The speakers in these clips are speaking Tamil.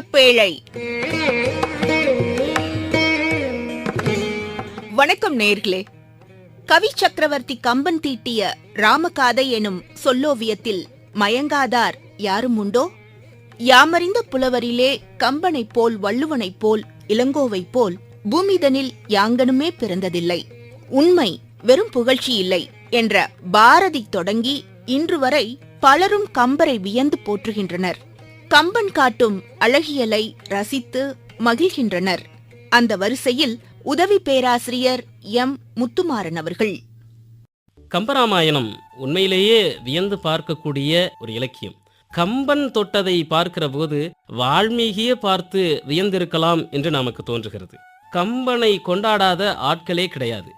பேழை. வணக்கம் நேர்களே. கவி சக்கரவர்த்தி கம்பன் தீட்டிய ராமகாதை எனும் சொல்லோவியத்தில் மயங்காதார் யாரும் உண்டோ? யாமறிந்த புலவரிலே கம்பனைப் போல் வள்ளுவனைப் போல் இளங்கோவைப் போல் பூமிதனில் யாங்கனுமே பிறந்ததில்லை. உண்மை வெறும் புகழ்ச்சி இல்லை என்ற பாரதி தொடங்கி இன்று வரை பலரும் கம்பரை வியந்து போற்றுகின்றனர். கம்பன் காட்டும் அழகியலை ரசித்து மகிழ்கின்றனர். அந்த வரிசையில் உதவி பேராசிரியர் எம். முத்துமாறன் அவர்கள். கம்பராமாயணம் உண்மையிலேயே வியந்து பார்க்கக்கூடிய ஒரு இலக்கியம். கம்பன் தொட்டதை பார்க்கிற போது வால்மீகியே பார்த்து வியந்திருக்கலாம் என்று நமக்கு தோன்றுகிறது. கம்பனை கொண்டாடாத ஆட்களே கிடையாது.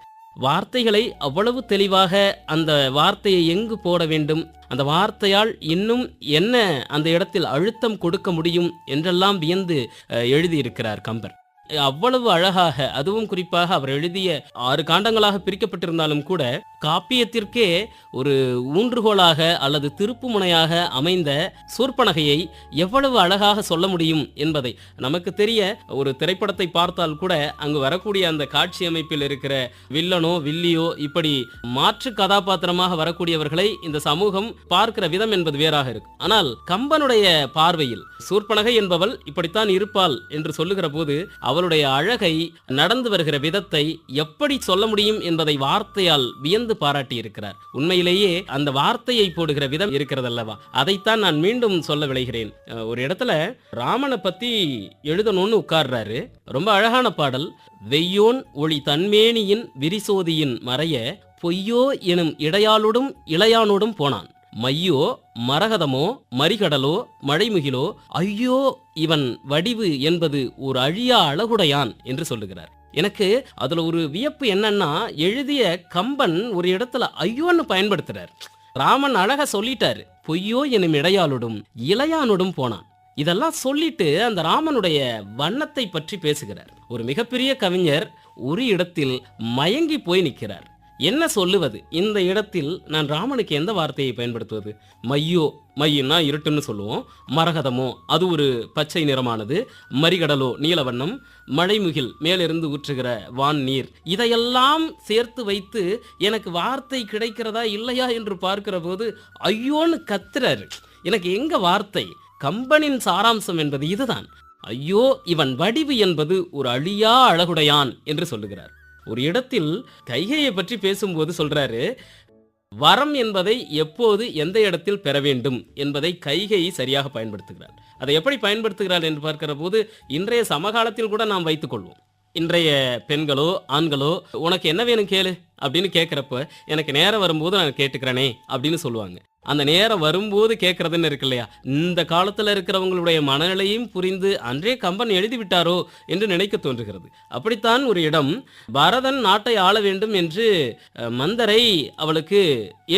வார்த்தைகளை அவ்வளவு தெளிவாக அந்த வார்த்தையை எங்கு போட வேண்டும்? அந்த வார்த்தையால் இன்னும் என்ன அந்த இடத்தில் அழுத்தம் கொடுக்க முடியும்? என்றெல்லாம் வியந்து எழுதியிருக்கிறார் கம்பர். அவ்வளவு அழகாக அதுவும் குறிப்பாக அவர் எழுதிய ஆறு காண்டங்களாக பிரிக்கப்பட்டிருந்தாலும் கூட காப்பியத்திற்கே ஒரு ஊன்றுகோலாக அல்லது திருப்பு முனையாக அமைந்த சூர்பனகையை எவ்வளவு அழகாக சொல்ல முடியும் என்பதை நமக்கு தெரிய ஒரு திரைப்படத்தை பார்த்தால் கூட அங்கு வரக்கூடிய அந்த காட்சி அமைப்பில் இருக்கிற வில்லனோ வில்லியோ இப்படி மாற்று கதாபாத்திரமாக வரக்கூடியவர்களை இந்த சமூகம் பார்க்கிற விதம் என்பது வேறாக இருக்கும் ஆனால் கம்பனுடைய பார்வையில் சூர்பனகை என்பவள் இப்படித்தான் இருப்பாள் என்று சொல்லுகிற போது அவளுடைய அழகை நடந்து வருகிற விதத்தை எப்படி சொல்ல முடியும் என்பதை வார்த்தையால் வியந்து பாராட்டி இருக்கிறார் உண்மையிலேயே அந்த வார்த்தையை போடுகிற விதம் இருக்கிறது அல்லவா அதைத்தான் நான் மீண்டும் சொல்ல விளைகிறேன். ஒரு இடத்துல ராமனை பத்தி எழுதணும்னு உட்கார்றாரு. ரொம்ப அழகான பாடல். வெய்யோன் ஒளி தன்மேனியின் விரிசோதியின் மறைய பொய்யோ எனும் இடையாளுடும் இளையானோடும் போனான். மையோ மரகதமோ மரிகடலோ மழைமுகிலோ ஐயோ இவன் வடிவு என்பது ஒரு அழியா அழகுடையான் என்று சொல்லுகிறார். எனக்கு அதுல ஒரு வியப்பு என்னன்னா எழுதிய கம்பன் ஒரு இடத்துல ஐயோன்னு பயன்படுத்துறார். ராமன் அழக சொல்லிட்டாரு பொய்யோ எனும் இடையாளோடும் இளையானோடும் போனான். இதெல்லாம் சொல்லிட்டு அந்த ராமனுடைய வண்ணத்தை பற்றி பேசுகிறார். ஒரு மிகப்பெரிய கவிஞர் ஒரு இடத்தில் மயங்கி போய் நிற்கிறார். என்ன சொல்லுவது? இந்த இடத்தில் நான் ராமனுக்கு எந்த வார்த்தையை பயன்படுத்துவது? மையோ மையின்னா இருட்டுன்னு சொல்லுவோம். மரகதமோ அது ஒரு பச்சை நிறமானது. மரிகடலோ நீலவண்ணம். மழைமுகில் மேலிருந்து ஊற்றுகிற வான் நீர். இதையெல்லாம் சேர்த்து வைத்து எனக்கு வார்த்தை கிடைக்கிறதா இல்லையா என்று பார்க்கிற போது ஐயோன்னு கத்துறாரு. எனக்கு எங்க வார்த்தை? கம்பனின் சாராம்சம் என்பது இதுதான். ஐயோ இவன் வடிவு என்பது ஒரு அழியா அழகுடையான் என்று சொல்லுகிறார். ஒரு இடத்தில் கைகையை பற்றி பேசும்போது சொல்றாரு வரம் என்பதை எப்போது எந்த இடத்தில் பெற வேண்டும்? என்பதை கைகை சரியாக பயன்படுத்துகிறார் அதை எப்படி பயன்படுத்துகிறார் என்று பார்க்கிற போது இன்றைய சமகாலத்தில் கூட நாம் வைத்துக் கொள்வோம். இன்றைய பெண்களோ ஆண்களோ உனக்கு என்ன வேணும் கேளு அப்படின்னு கேட்குறப்ப எனக்கு நேரம் வரும்போது நான் கேட்டுக்கிறேனே அப்படின்னு சொல்லுவாங்க. அந்த நேரம் வரும்போது கேட்கறதுன்னு இருக்கு இல்லையா? இந்த காலத்தில் இருக்கிறவங்களுடைய மனநிலையும் புரிந்து அன்றே கம்பன் எழுதி விட்டாரோ என்று நினைக்க தோன்றுகிறது. அப்படித்தான் ஒரு இடம் பரதன் நாட்டை ஆள வேண்டும் என்று மந்தரை அவளுக்கு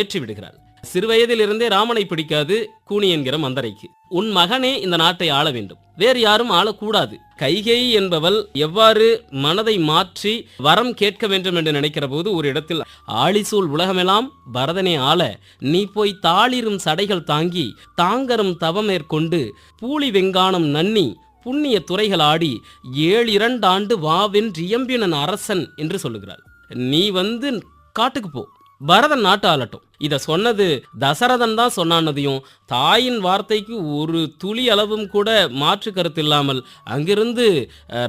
ஏற்றி விடுகிறாள் சிறுவயதிலிருந்தே ராமனை பிடிக்காது கூனி என்கிற மந்தரைக்கு. உன் மகனே இந்த நாட்டை ஆள வேண்டும். வேறு யாரும் ஆளக்கூடாது. கைகை என்பவள் எவ்வாறு மனதை மாற்றி வரம் கேட்க வேண்டும் என்று நினைக்கிற போது ஒரு இடத்தில் ஆளிசூல் உலகமெல்லாம் பரதனே ஆள நீ போய் தாளிரும் சடைகள் தாங்கி தாங்கரும் தவமேற்கொண்டு பூலி வெங்கானம் நன்னி புண்ணிய துறைகள் ஆடி ஏழிரண்டாண்டு வாவென்றியம்பினன் அரசன் என்று சொல்லுகிறாள். நீ வந்து காட்டுக்கு போ. பரதன் நாட்டு ஆளட்டும் இதை சொன்னது தசரதன் தான் சொன்னானதையும் தாயின் வார்த்தைக்கு ஒரு துளி அளவும் கூட மாற்று கருத்து இல்லாமல் அங்கிருந்து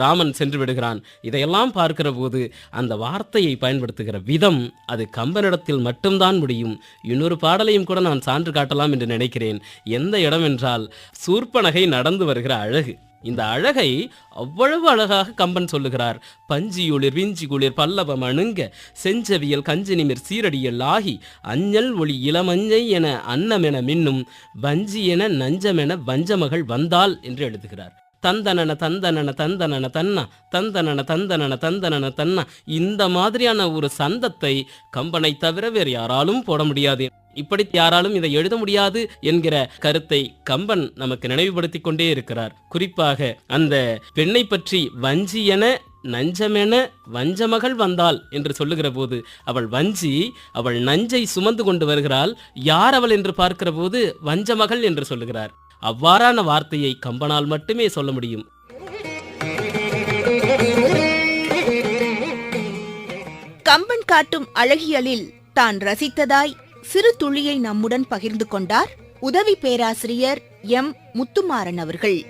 ராமன் சென்று விடுகிறான். இதையெல்லாம் பார்க்கிற போது அந்த வார்த்தையை பயன்படுத்துகிற விதம் அது கம்பனிடத்தில் மட்டும்தான் முடியும். இன்னொரு பாடலையும் கூட நான் சான்று காட்டலாம் என்று நினைக்கிறேன். எந்த இடம் என்றால் சூர்பனகை நடந்து வருகிற அழகு. இந்த அழகை அவ்வளவு அழகாக கம்பன் சொல்லுகிறார். பஞ்சியுளிர் விஞ்சி குளிர் பல்லவம் அணுங்க செஞ்சவியல் கஞ்சினிமிர் சீரடியல் ஆகி அஞ்சல் ஒளி இளமஞ்சை என அன்னமென மின்னும் வஞ்சி என நஞ்சமென வஞ்சமகள் வந்தாள் என்று எழுதுகிறார். தந்தனன தந்தனன தந்தனன தன்னா தந்தனன தந்தனன தந்தனன தன்னா இந்த மாதிரியான ஒரு சந்தத்தை கம்பனை தவிர வேறு யாராலும் போட முடியாது. இப்படி யாராலும் இதை எழுத முடியாது என்கிற கருத்தை கம்பன் நமக்கு நினைவுபடுத்திக் கொண்டே இருக்கிறார். குறிப்பாக அந்த பெண்ணை பற்றி வஞ்சி என நஞ்சமென வஞ்சமகள் வந்தாள் என்று சொல்லுகிற போது அவள் வஞ்சி அவள் நஞ்சை சுமந்து கொண்டு வருகிறாள். யார் அவள் என்று பார்க்கிற போது வஞ்சமகள் என்று சொல்லுகிறார். அவ்வாறான வார்த்தையை கம்பனால் மட்டுமே சொல்ல முடியும். கம்பன் காட்டும் அழகியலில் தான் ரசித்ததாய் சிறு துளியை நம்முடன் பகிர்ந்து கொண்டார் உதவி பேராசிரியர் எம் முத்துமாறன் அவர்கள்.